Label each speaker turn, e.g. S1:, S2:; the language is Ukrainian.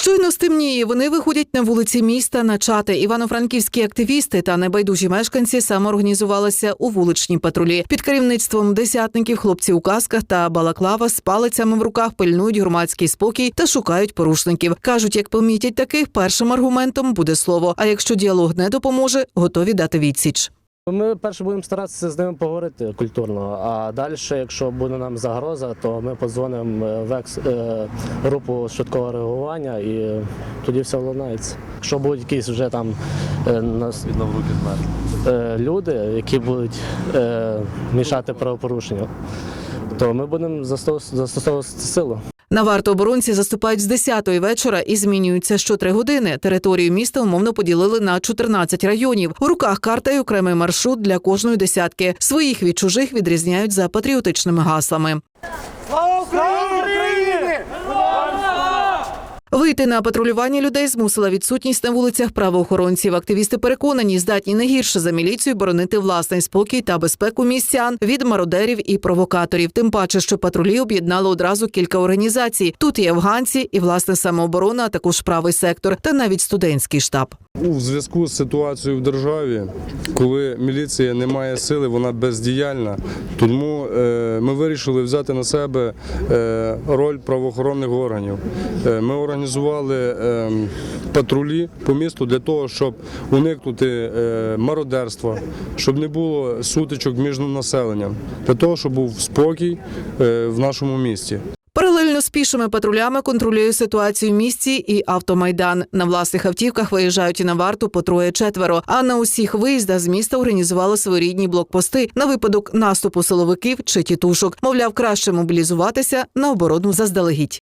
S1: Щойно стемніє. Вони виходять на вулиці міста на чати. Івано-франківські активісти та небайдужі мешканці самоорганізувалися у вуличні патрулі. Під керівництвом десятників хлопці у касках та балаклава з палицями в руках пильнують громадський спокій та шукають порушників. кажуть, як помітять таких, першим аргументом буде слово. А якщо діалог не допоможе, готові дати відсіч.
S2: Ми перше будемо старатися з ними поговорити культурно, а далі, якщо буде нам загроза, то ми подзвонимо е, в екс, е, групу швидкого реагування і тоді все владнається. Якщо будуть якісь вже там е, нас, люди, які будуть мішати правопорушенню, то ми будемо застосовувати силу.
S1: На варту оборонці заступають з 10-ї вечора і змінюються що три години. Територію міста умовно поділили на 14 районів. У руках карта й окремий маршрут для кожної десятки. Своїх від чужих відрізняють за патріотичними гаслами. Вийти на патрулювання людей змусила відсутність на вулицях правоохоронців. Активісти переконані, здатні не гірше за міліцію боронити власний спокій та безпеку містян від мародерів і провокаторів. Тим паче, що патрулі об'єднали одразу кілька організацій. Тут і афганці, і власне самооборона, а також правий сектор, та навіть студентський штаб.
S3: У зв'язку з ситуацією в державі, коли міліція не має сили, вона бездіяльна. Тому е, ми вирішили взяти на себе е, роль правоохоронних органів. Е, ми організували е, патрулі по місту для того, щоб уникнути е, мародерства, щоб не було сутичок між населенням, для того, щоб був спокій е, в нашому місті.
S1: Паралельно з пішими патрулями контролює ситуацію в місті і автомайдан. На власних автівках виїжджають і на варту по троє-четверо. А на усіх виїздах з міста організували своєрідні блокпости на випадок наступу силовиків чи тітушок. Мовляв, краще мобілізуватися на оборону заздалегідь.